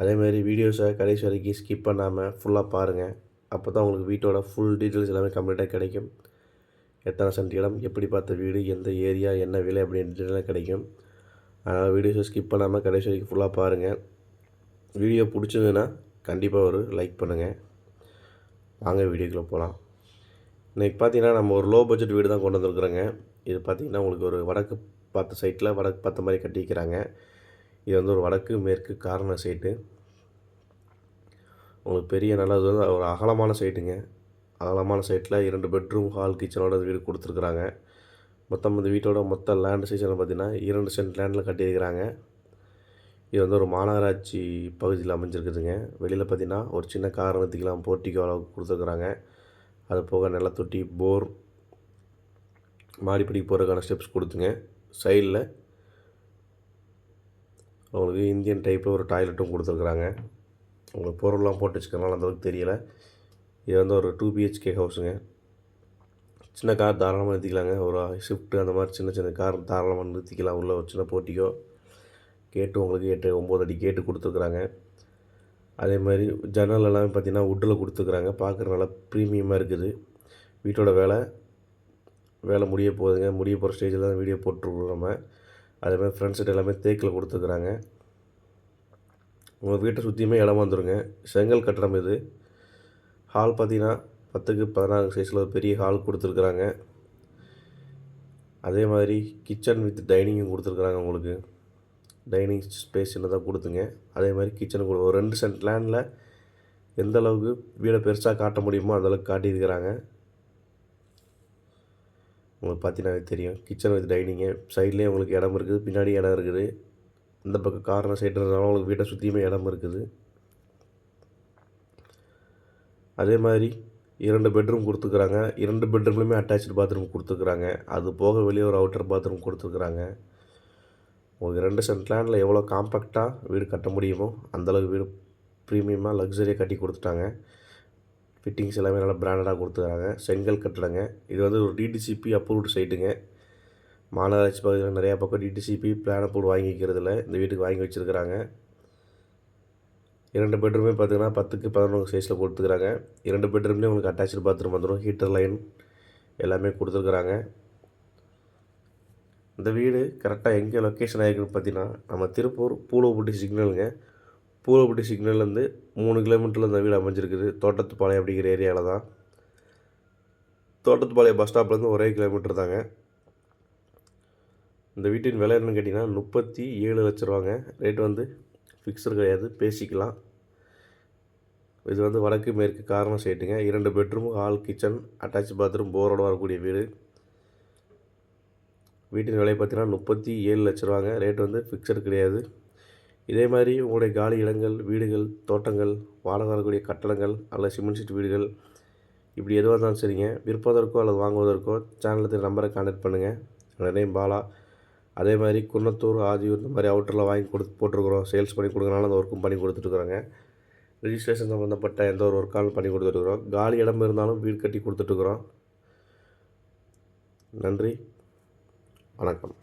அதேமாதிரி வீடியோஸை கடைசி வரைக்கும் ஸ்கிப் பண்ணாமல் ஃபுல்லாக பாருங்கள் அப்போ தான் உங்களுக்கு வீட்டோட ஃபுல் டீட்டெயில்ஸ் எல்லாமே கம்ப்ளீட்டாக கிடைக்கும். எத்தனை சென்ட் இடம் எப்படி பார்த்த வீடு எந்த ஏரியா என்ன விலை அப்படின்னு டீட்டெயிலாக கிடைக்கும். அதனால் வீடியோஸை ஸ்கிப் பண்ணாமல் கடைசி வரைக்கும் ஃபுல்லாக பாருங்கள் வீடியோ பிடிச்சதுன்னா கண்டிப்பாக ஒரு லைக் பண்ணுங்கள் வாங்க வீடியோக்குள்ளே போகலாம் இன்றைக்கி பார்த்தீங்கன்னா நம்ம ஒரு லோ பட்ஜெட் வீடு தான் கொண்டு வந்திருக்குறோங்க. இது பார்த்திங்கன்னா உங்களுக்கு ஒரு வடக்கு பார்த்த சைட்டில் வடக்கு பார்த்த மாதிரி கட்டிக்கிறாங்க இது வந்து ஒரு வடக்கு மேற்கு கார்னர் சைட்டு உங்களுக்கு பெரிய நல்லா இது வந்து ஒரு அகலமான சைட்டுங்க அகலமான சைட்டில் இரண்டு பெட்ரூம் ஹால் கிச்சனோட வீடு கொடுத்துருக்குறாங்க. மொத்தம் இந்த வீட்டோட மொத்த லேண்ட் சைஸில் பார்த்திங்கன்னா இரண்டு சென்ட் லேண்டில் கட்டியிருக்கிறாங்க. இது வந்து ஒரு மாநகராட்சி பகுதியில் அமைஞ்சிருக்குதுங்க. வெளியில் பார்த்திங்கன்னா ஒரு சின்ன காரணத்துக்கெல்லாம் நிறுத்திக்கலாம் போர்ட்டிக்கோ அளவுக்கு கொடுத்துருக்குறாங்க. அது போக நிலத்தொட்டி போர் மாடிப்படி போகிறதுக்கான ஸ்டெப்ஸ் கொடுத்துங்க. சைடில் உங்களுக்கு இந்தியன் டைப்பில் ஒரு டாய்லெட்டும் கொடுத்துருக்குறாங்க. உங்களுக்கு பொருள்லாம் போட்டு வச்சுக்கனால அந்தளவுக்கு தெரியலை. இது வந்து ஒரு டூ பிஹெச்கே ஹவுஸுங்க சின்ன கார் தாராளமாக நிறுத்திக்கலாங்க. ஒரு ஷிஃப்ட்டு அந்த மாதிரி சின்ன சின்ன கார் தாராளமாக நிறுத்திக்கலாம். உள்ள ஒரு சின்ன போட்டிக்கோ கேட்டு உங்களுக்கு எட்டு ஒம்பது அடி கேட்டு கொடுத்துருக்குறாங்க. அதே மாதிரி ஜன்னல் எல்லாமே பார்த்திங்கன்னா வுட்டில் கொடுத்துருக்குறாங்க. பார்க்குற நல்லா ப்ரீமியமாக இருக்குது. வீட்டோட வேலை வேலை முடிய போகுதுங்க. முடிய போகிற ஸ்டேஜில் தான் வீடியோ போட்டிருக்கோம் நம்ம. அதே மாதிரி ஃப்ரண்ட் சைடு எல்லாமே தேக்கில் கொடுத்துருக்குறாங்க உங்கள் வீட்டை சுற்றியுமே இடம் வந்துடுங்க செங்கல் கட்டடம் இது. ஹால் பார்த்தீங்கன்னா பத்துக்கு பதினாறு சைஸில் ஒரு பெரிய ஹால் கொடுத்துருக்குறாங்க. அதே மாதிரி கிச்சன் வித் டைனிங்கும் கொடுத்துருக்குறாங்க உங்களுக்கு. டைனிங் ஸ்பேஸ் சின்னதாக கொடுத்துங்க. அதே மாதிரி கிச்சன் கொடு ஒரு ரெண்டு சென்ட் லேண்டில் எந்த அளவுக்கு வீடை பெருசாக காட்ட முடியுமோ அந்தளவுக்கு காட்டியிருக்கிறாங்க. உங்களுக்கு பார்த்தீங்கன்னா தெரியும். கிச்சன் வித் டைனிங்கு சைட்லேயே உங்களுக்கு இடம் இருக்குது பின்னாடி இடம் இருக்குது. இந்த பக்கம் கார்னர் சைடு உங்களுக்கு வீட்டை சுற்றியுமே இடம் இருக்குது. அதே மாதிரி இரண்டு பெட்ரூம் கொடுத்துக்குறாங்க இரண்டு பெட்ரூம்லையுமே அட்டாச்சு பாத்ரூம் கொடுத்துருக்குறாங்க. அது போக வெளியே ஒரு அவுட்டர் பாத்ரூம் கொடுத்துருக்குறாங்க. உங்களுக்கு ரெண்டு சென்ட் லேண்டில் எவ்வளோ காம்பேக்டாக வீடு கட்ட முடியுமோ அந்தளவுக்கு வீடு ப்ரீமியமாக லக்ஸரியாக கட்டி கொடுத்துட்டாங்க. ஃபிட்டிங்ஸ் எல்லாமே நல்லா பிராண்டடாக கொடுத்துருக்காங்க செங்கல் கட்டடங்க. இது வந்து ஒரு டிடிசிபி அப்ரூவ்டு சைட்டுங்க மாநகராட்சி பகுதியில் நிறையா பக்கம் டிடிசிபி பிளான் அப்ரூவ் வாங்கிக்கிறதுல இந்த வீட்டுக்கு வாங்கி வச்சுருக்கிறாங்க. இரண்டு பெட்ரூமே பார்த்திங்கன்னா பத்துக்கு பதினொன்று சைஸில் கொடுத்துக்கிறாங்க. இரண்டு பெட்ரூம்லேயும் உங்களுக்கு அட்டாச்சு பாத்ரூம் வந்துடும் ஹீட்டர் லைன் எல்லாமே கொடுத்துருக்குறாங்க. இந்த வீடு கரெக்டாக எங்கே லொக்கேஷன் ஆகிருக்குன்னு பார்த்தீங்கன்னா நம்ம திருப்பூர் பூலோப்பட்டி சிக்னலுங்க பூரப்பட்டி சிக்னல்லேருந்து மூணு கிலோமீட்டரில் இந்த வீடு அமைஞ்சிருக்குது. தோட்டத்துப்பாளையம் அப்படிங்கிற ஏரியாவில் தான். தோட்டத்துப்பாளையம் பஸ் ஸ்டாப்லேருந்து ஒரே கிலோமீட்டர் தாங்க. இந்த வீட்டின் விலை என்னன்னு கேட்டிங்கன்னா முப்பத்தி ஏழு லட்ச ரூபாங்க. ரேட் வந்து ஃபிக்ஸர் கிடையாது. பேசிக்கலாம். இது வந்து வடக்கு மேற்கு காரணம் சைட்டுங்க இரண்டு bedroom hall kitchen attach bathroom போரோடு வரக்கூடிய வீடு. வீட்டின் விலை பார்த்தீங்கன்னா முப்பத்தி ஏழு லட்ச ரூபாங்க. ரேட் வந்து ஃபிக்ஸர் கிடையாது. இதே மாதிரி உங்களுடைய காலி இடங்கள் வீடுகள் தோட்டங்கள் வாழ வரக்கூடிய கட்டடங்கள் அல்லது சிமெண்ட் சீட் வீடுகள் இப்படி எதுவாக இருந்தாலும் சரிங்க. விற்பதற்கோ அல்லது வாங்குவதற்கோ சேனலுக்கு நம்பரை கான்டாக்ட் பண்ணுங்கள் என்னோடய நேம் பாலா. அதே மாதிரி குன்னத்தூர் ஆதியூர் இந்த மாதிரி அவுட்டரில் வாங்கி கொடுத்து போட்டிருக்குறோம். சேல்ஸ் பண்ணி கொடுக்கறனால அந்த ஒர்க்கும் பண்ணி கொடுத்துட்ருக்குறோங்க. ரிஜிஸ்ட்ரேஷன் சம்மந்தப்பட்ட எந்த ஒரு ஒர்க்காலும் பண்ணி கொடுத்துட்ருக்குறோம். காலி இடம் இருந்தாலும் வீடு கட்டி கொடுத்துட்ருக்குறோம். நன்றி. வணக்கம்.